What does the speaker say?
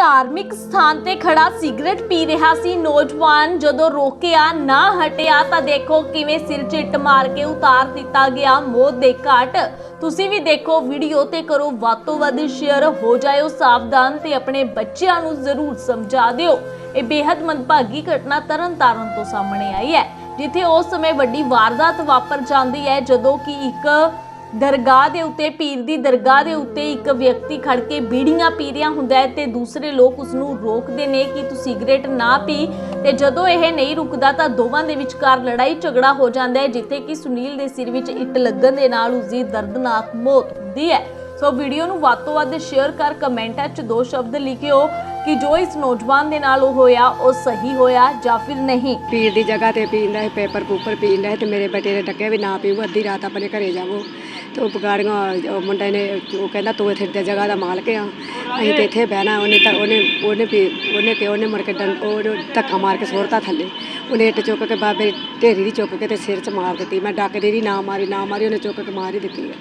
ਧਾਰਮਿਕ ਸਥਾਨ ਤੇ ਖੜਾ ਸਿਗਰਟ ਪੀ ਰਿਹਾ ਸੀ ਨੌਜਵਾਨ। ਜਦੋਂ ਰੋਕਿਆ ਨਾ ਹਟਿਆ ਤਾਂ ਦੇਖੋ ਕਿਵੇਂ ਸਿਰ 'ਚ ਮਾਰ ਕੇ ਉਤਾਰ ਦਿੱਤਾ ਗਿਆ ਮੌਤ ਦੇ ਘਾਟ। ਤੁਸੀਂ ਵੀ ਦੇਖੋ ਵੀਡੀਓ ਤੇ ਕਰੋ ਵੱਧ ਤੋਂ ਵੱਧ ਸ਼ੇਅਰ, ਹੋ ਜਾਇਓ ਸਾਵਧਾਨ ਤੇ ਆਪਣੇ ਬੱਚਿਆਂ ਨੂੰ ਜ਼ਰੂਰ ਸਮਝਾ ਦਿਓ। ਇਹ ਬੇहद ਮੰਦਭਾਗੀ ਘਟਨਾ ਤਰਨਤਾਰਨ ਤੋਂ ਸਾਹਮਣੇ ਆਈ ਹੈ, ਜਿੱਥੇ ਉਸ ਸਮੇਂ ਵੱਡੀ ਵਾਰਦਾਤ ਵਾਪਰ ਜਾਂਦੀ ਹੈ, ਜਦੋਂ ਕਿ ਇੱਕ ਦਰਗਾਹ ਦੇ ਉੱਤੇ, ਪੀਰ ਦੀ ਦਰਗਾਹ ਦੇ ਉੱਤੇ ਇੱਕ ਵਿਅਕਤੀ ਖੜ ਕੇ ਬੀੜੀਆਂ ਪੀ ਰਿਹਾ ਹੁੰਦਾ ਹੈ ਤੇ ਦੂਸਰੇ ਲੋਕ ਉਸ ਨੂੰ ਰੋਕਦੇ ਨੇ ਕਿ ਤੂੰ ਸਿਗਰਟ ਨਾ ਪੀ। ਤੇ ਜਦੋਂ ਇਹ ਨਹੀਂ ਰੁਕਦਾ ਤਾਂ ਦੋਵਾਂ ਦੇ ਵਿਚਕਾਰ ਲੜਾਈ ਝਗੜਾ ਹੋ ਜਾਂਦਾ ਹੈ, ਜਿੱਥੇ ਕਿ ਸੁਨੀਲ ਦੇ ਸਿਰ ਵਿੱਚ ਇੱਟ ਲੱਗਣ ਦੇ ਨਾਲ ਉਸ ਦੀ ਦਰਦਨਾਕ ਮੌਤ ਹੁੰਦੀ ਹੈ। ਸੋ ਵੀਡੀਓ ਨੂੰ ਵੱਧ ਤੋਂ ਵੱਧ ਸ਼ੇਅਰ ਕਰ, ਕਮੈਂਟਾਂ 'ਚ ਦੋ ਸ਼ਬਦ ਲਿਖਿਓ ਕਿ ਜੋ ਇਸ ਨੌਜਵਾਨ ਦੇ ਨਾਲ ਉਹ ਹੋਇਆ, ਉਹ ਸਹੀ ਹੋਇਆ ਜਾਂ ਫਿਰ ਨਹੀਂ। ਪੀਣ ਦੀ ਜਗ੍ਹਾ ਤੇ ਪੀਂਦਾ ਹੈ ਪੇਪਰ ਪੂਪਰ ਪੀਂਦਾ ਹੈ ਤੇ ਮੇਰੇ ਬੇਟੇ ਨੇ ਡੱਕਿਆ ਵੀ ਨਾ ਪੀਓ, ਅੱਧੀ ਰਾਤ ਆਪਣੇ ਘਰੇ ਜਾਵੋ। ਤੇ ਉਹ ਪਗਾੜੀਆਂ ਉਹ ਮੁੰਡੇ ਨੇ, ਉਹ ਕਹਿੰਦਾ ਤੂੰ ਇੱਥੇ ਦੀ ਜਗ੍ਹਾ ਦਾ ਮਾਲਕ ਆ, ਅਸੀਂ ਤੇ ਇੱਥੇ ਬਹਿਣਾ, ਉਹਨੇ ਤਾਂ, ਉਹਨੇ ਉਹਨੇ ਪੀ ਉਹਨੇ ਕਿ ਉਹਨੇ ਮੁੜ ਕੇ ਡੰ- ਉਹ ਧੱਕਾ ਮਾਰ ਕੇ ਸੁੱਟਤਾ ਥੱਲੇ। ਉਹਨੇ ਇੱਟ ਚੁੱਕ ਕੇ ਬਾਬੇ ਢੇਰੀ ਦੀ ਚੁੱਕ ਕੇ ਤੇ ਸਿਰ 'ਚ ਮਾਰ ਦਿੱਤੀ। ਮੈਂ ਡੱਕਦੀ ਦੀ ਨਾ ਮਾਰੀ ਨਾ ਮਾਰੀ, ਉਹਨੇ ਚੁੱਕ ਕੇ ਮਾਰ ਹੀ ਦਿੱਤੀ ਹੈ